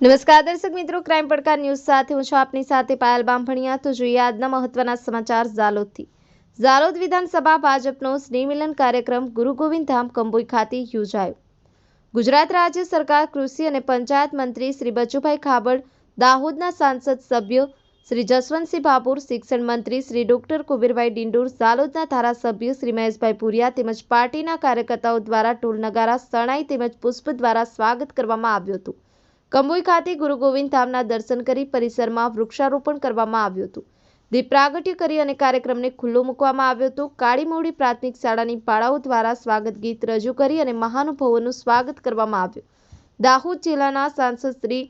નમસ્કાર દર્શક મિત્રો ક્રાઇમ પડકાર ન્યૂઝ સાથે હું છું આપની સાથે પાયલ બામભણિયા. તો જોઈએ આજના મહત્વના સમાચાર ઝાલોદથી. ઝાલોદ વિધાનસભા ભાજપનો સ્નેહમિલન કાર્યક્રમ ગુરુ ગોવિંદ ધામ કંબોઈ ખાતે યોજાયો. ગુજરાત રાજ્ય સરકાર, કૃષિ અને પંચાયત મંત્રી શ્રી બચુભાઈ ખાબડ, દાહોદના સાંસદ સભ્ય શ્રી જસવંતસિંહ ભાભોર શિક્ષણ મંત્રી શ્રી ડોક્ટર કુબીરભાઈ ડિંડોર, ઝાલોદના ધારાસભ્ય શ્રી મહેશભાઈ પુરિયા તેમજ પાર્ટીના કાર્યકર્તાઓ દ્વારા ઢોલ નગારા, શરણાઈ તેમજ પુષ્પ દ્વારા સ્વાગત કરવામાં આવ્યું હતું. કંબોઈ ખાતે ગુરુ ગોવિંદ ધામના દર્શન કરી પરિસરમાં વૃક્ષારોપણ કરવામાં આવ્યું હતું. દીપ પ્રાગટ્ય કરી અને કાર્યક્રમને ખુલ્લો મૂકવામાં આવ્યો હતો. કાળી મોડી પ્રાથમિક શાળાની બાળાઓ દ્વારા સ્વાગત ગીત રજૂ કરી અને મહાનુભાવોનું સ્વાગત કરવામાં આવ્યું. દાહોદ જિલ્લાના સાંસદ શ્રી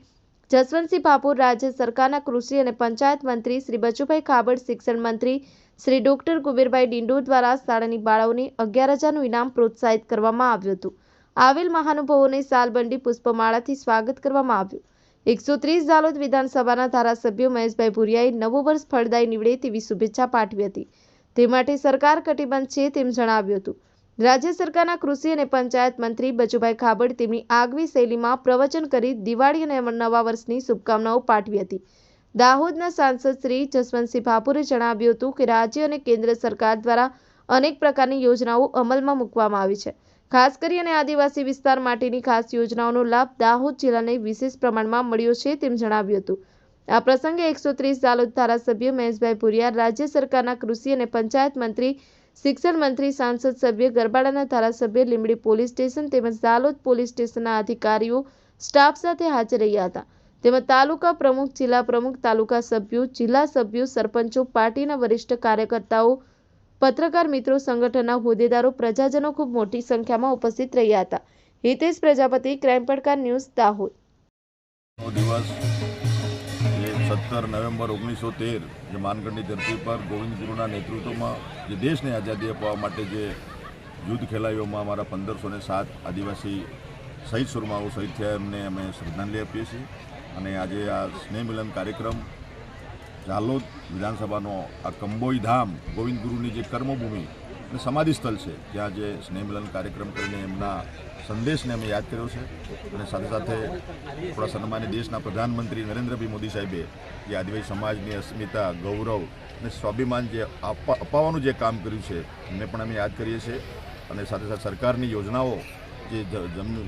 જસવંતસિંહ ભાપુર રાજ્ય સરકારના કૃષિ અને પંચાયત મંત્રી શ્રી બચુભાઈ ખાબડ, શિક્ષણ મંત્રી શ્રી ડોક્ટર કુબેરભાઈ ડિંડોર દ્વારા શાળાની બાળાઓને અગિયાર હજારનું ઇનામ પ્રોત્સાહિત કરવામાં આવ્યું હતું. આવેલ મહાનુભાવોને સાલબંડી પુષ્પમાળાથી સ્વાગત કરવામાં આવ્યું. એકસો ત્રીસ ઝાલોદ વિધાનસભાના ધારાસભ્ય મહેશભાઈ ભુરિયાએ નવું વર્ષ ફળદાયી નીવડે તેવી શુભેચ્છા પાઠવી હતી. તે માટે સરકાર કટિબંધ છે તેમ જણાવ્યું હતું. રાજ્ય સરકારના કૃષિ અને પંચાયત મંત્રી બચુભાઈ ખાબડ તેમની આગવી શૈલીમાં પ્રવચન કરી દિવાળી અને નવા વર્ષની શુભકામનાઓ પાઠવી હતી. દાહોદના સાંસદ શ્રી જસવંતસિંહ ભાપુરે જણાવ્યું હતું કે રાજ્ય અને કેન્દ્ર સરકાર દ્વારા અનેક પ્રકારની યોજનાઓ અમલમાં મૂકવામાં આવી છે. ખાસ કરી અને આદિવાસી વિસ્તાર માટેની ખાસ યોજનાઓનો લાભ દાહોદ જિલ્લાને વિશેષ પ્રમાણમાં મળ્યો છે તેમ જણાવ્યું હતું. આ પ્રસંગે એકસો ત્રીસ દાલોદ ધારાસભ્ય મહેશભાઈ ભુરિયા રાજ્ય સરકારના કૃષિ અને પંચાયત મંત્રી, શિક્ષણ મંત્રી, સાંસદ સભ્ય, ગરબાડાના ધારાસભ્ય, લીંબડી પોલીસ સ્ટેશન તેમજ ઝાલોદ પોલીસ સ્ટેશનના અધિકારીઓ, સ્ટાફ સાથે હાજર રહ્યા હતા. તેમજ તાલુકા પ્રમુખ, જિલ્લા પ્રમુખ, તાલુકા સભ્યો, જિલ્લા સભ્યો, સરપંચો, પાર્ટીના વરિષ્ઠ કાર્યકર્તાઓ પત્રકાર મિત્રો સંગઠનના હોદ્દેદારો પ્રજાજનો ખૂબ મોટી સંખ્યામાં ઉપસ્થિત રહ્યા હતા. હિતેશ પ્રજાપતિ, ક્રાઇમ પડકાર ન્યૂઝ, દાહોદ. સત્તર નવેમ્બર ઓગણીસો તેર, જે માનગઢની ધરતી પર ગોવિંદ ગુરુના નેતૃત્વમાં જે દેશને આઝાદી અપાવવા માટે જે યુદ્ધ ખેલાડીઓમાં અમારા પંદરસો ને સાત આદિવાસી શહીદ સુરમાઓ શહીદ થયા એમને અમે શ્રદ્ધાંજલિ આપીએ છીએ. અને આજે આ સ્નેહ મિલન કાર્યક્રમ ઝાલોદ વિધાનસભાનો આ કંબોઈ ધામ, ગોવિંદ ગુરુની જે કર્મભૂમિ અને સમાધિ સ્થળ છે, ત્યાં જે સ્નેહમિલન કાર્યક્રમ કરીને એમના સંદેશને અમે યાદ કર્યો છે. અને સાથે સાથે આપણા સન્માનિત દેશના પ્રધાનમંત્રી નરેન્દ્રભાઈ મોદી સાહેબે જે આદિવાસી સમાજની અસ્મિતા, ગૌરવ અને સ્વાભિમાન જે અપાવવાનું જે કામ કર્યું છે, એમને પણ અમે યાદ કરીએ છીએ. અને સાથે સાથે સરકારની યોજનાઓ જે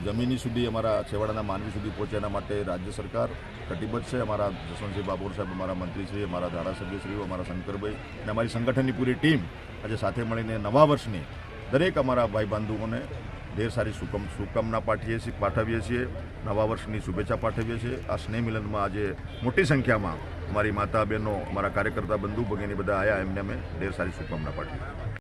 જમીની સુધી અમારા છેવાડાના માનવી સુધી પહોંચે એના માટે રાજ્ય સરકાર કટિબદ્ધ છે. અમારા જસવંતસિંહ બાબોર સાહેબ અમારા મંત્રીશ્રી અમારા ધારાસભ્યશ્રીઓ, અમારા શંકરભાઈ અને અમારી સંગઠનની પૂરી ટીમ આજે સાથે મળીને નવા વર્ષની દરેક અમારા ભાઈ બંધુઓને ઢેર સારી શુકમ શુભકામના પાઠવીએ છીએ પાઠવીએ છીએ, નવા વર્ષની શુભેચ્છા પાઠવીએ છીએ. આ સ્નેહ મિલનમાં આજે મોટી સંખ્યામાં અમારી માતા બહેનો અમારા કાર્યકર્તા બંધુ ભગીની બધા આવ્યા એમને અમે ઢેર સારી શુભકામના પાઠવી